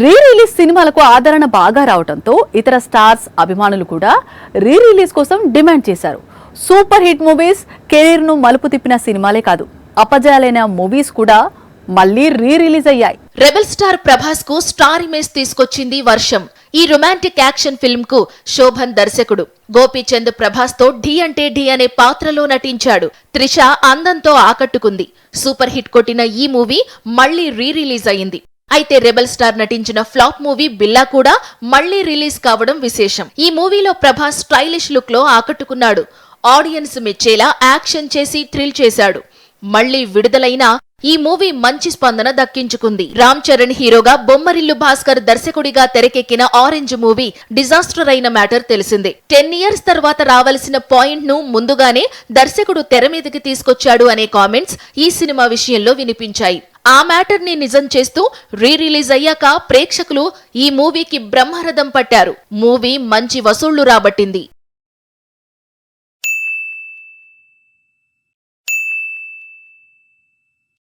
Re release సినిమాలకు ఆదరణ బాగా రావడంతో ఇతర స్టార్స్ అభిమానులు కూడా రీ రిలీజ్ కోసం డిమాండ్ చేశారు. సూపర్ హిట్ మూవీస్ కెరీర్ను మలుపు తిప్పిన సినిమాలే కాదు అపజయాలైన మూవీస్ కూడా మళ్ళీ రీ రిలీజ్ అయ్యాయి. రెబల్ స్టార్ ప్రభాస్కు స్టార్ ఇమేజ్ తీసుకొచ్చింది వర్షం. ఈ రొమాంటిక్ యాక్షన్ ఫిల్మ్కు శోభన్ దర్శకుడు. గోపీచంద్ ప్రభాస్తో ఢీ అంటే ఢీ అనే పాత్రలో నటించాడు. త్రిష అందంతో ఆకట్టుకుంది. సూపర్ హిట్ కొట్టిన ఈ మూవీ మళ్ళీ రీ రిలీజ్ అయింది అయితే రెబల్ స్టార్ నటించిన ఫ్లాప్ మూవీ బిల్లా కూడా మళ్ళీ రిలీజ్ కావడం విశేషం. ఈ మూవీలో ప్రభాస్ స్టైలిష్ లుక్లో ఆకట్టుకున్నాడు. ఆడియన్స్ మెచ్చేలా యాక్షన్ చేసి థ్రిల్ చేశాడు. మళ్ళీ విడుదలైన ఈ మూవీ మంచి స్పందన దక్కించుకుంది. రామ్ చరణ్ హీరోగా బొమ్మరిల్లు భాస్కర్ దర్శకుడిగా తెరకెక్కిన ఆరెంజ్ మూవీ డిజాస్టర్ అయిన మ్యాటర్ తెలిసిందే. టెన్ ఇయర్స్ తర్వాత రావలసిన పాయింట్ను ముందుగానే దర్శకుడు తెర మీదకి తీసుకొచ్చాడు అనే కామెంట్స్ ఈ సినిమా విషయంలో వినిపించాయి. ఆ మ్యాటర్ని నిజం చేస్తూ రీ రిలీజ్ అయ్యాక ప్రేక్షకులు ఈ మూవీకి బ్రహ్మరథం పట్టారు. మూవీ మంచి వసూళ్ళు రాబట్టింది.